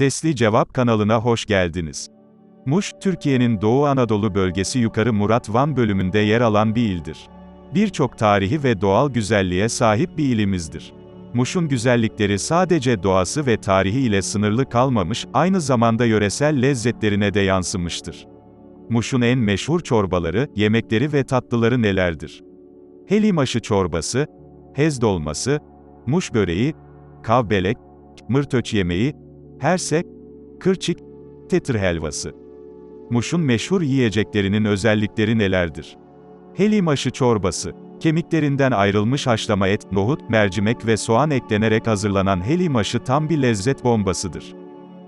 Sesli Cevap kanalına hoş geldiniz. Muş, Türkiye'nin Doğu Anadolu bölgesi Yukarı Murat Van bölümünde yer alan bir ildir. Birçok tarihi ve doğal güzelliğe sahip bir ilimizdir. Muş'un güzellikleri sadece doğası ve tarihi ile sınırlı kalmamış, aynı zamanda yöresel lezzetlerine de yansımıştır. Muş'un en meşhur çorbaları, yemekleri ve tatlıları nelerdir? Helimaşı çorbası, hez dolması, muş böreği, kavbelek, mırtöç yemeği, herse, kırçık, tetır helvası. Muş'un meşhur yiyeceklerinin özellikleri nelerdir? Helimaşı çorbası, kemiklerinden ayrılmış haşlama et, nohut, mercimek ve soğan eklenerek hazırlanan helimaşı tam bir lezzet bombasıdır.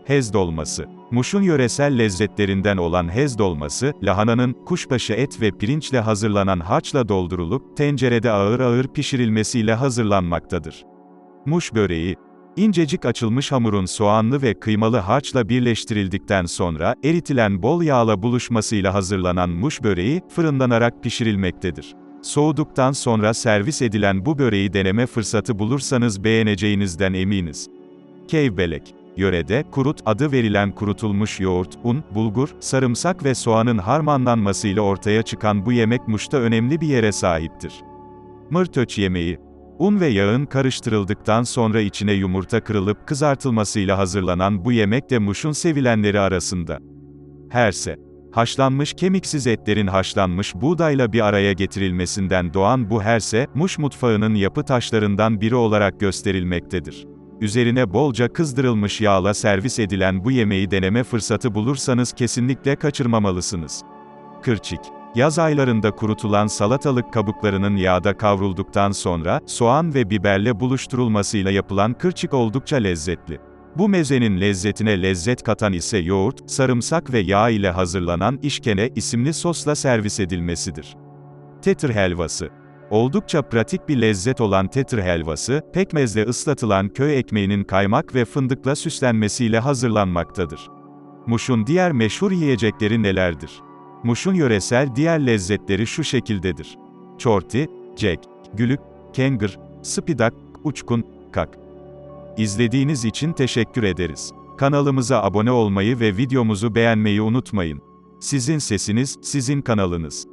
Hez dolması. Muş'un yöresel lezzetlerinden olan hez dolması, lahananın, kuşbaşı et ve pirinçle hazırlanan harçla doldurulup, tencerede ağır ağır pişirilmesiyle hazırlanmaktadır. Muş böreği, İncecik açılmış hamurun soğanlı ve kıymalı harçla birleştirildikten sonra, eritilen bol yağla buluşmasıyla hazırlanan muş böreği, fırınlanarak pişirilmektedir. Soğuduktan sonra servis edilen bu böreği deneme fırsatı bulursanız beğeneceğinizden eminiz. Kevbelek Yörede, kurut adı verilen kurutulmuş yoğurt, un, bulgur, sarımsak ve soğanın harmanlanmasıyla ortaya çıkan bu yemek Muş'ta önemli bir yere sahiptir. Mırtöç yemeği, Un ve yağın karıştırıldıktan sonra içine yumurta kırılıp kızartılmasıyla hazırlanan bu yemek de Muş'un sevilenleri arasında. Herse, haşlanmış kemiksiz etlerin haşlanmış buğdayla bir araya getirilmesinden doğan bu herse, Muş mutfağının yapı taşlarından biri olarak gösterilmektedir. Üzerine bolca kızdırılmış yağla servis edilen bu yemeği deneme fırsatı bulursanız kesinlikle kaçırmamalısınız. Kırçik Yaz aylarında kurutulan salatalık kabuklarının yağda kavrulduktan sonra, soğan ve biberle buluşturulmasıyla yapılan kırçık oldukça lezzetli. Bu mezenin lezzetine lezzet katan ise yoğurt, sarımsak ve yağ ile hazırlanan işkene isimli sosla servis edilmesidir. Tetr helvası Oldukça pratik bir lezzet olan tetr helvası, pekmezle ıslatılan köy ekmeğinin kaymak ve fındıkla süslenmesiyle hazırlanmaktadır. Muş'un diğer meşhur yiyecekleri nelerdir? Muş'un yöresel diğer lezzetleri şu şekildedir. Çorti, cek, gülük, kengır, spidak, uçkun, kak. İzlediğiniz için teşekkür ederiz. Kanalımıza abone olmayı ve videomuzu beğenmeyi unutmayın. Sizin sesiniz, sizin kanalınız.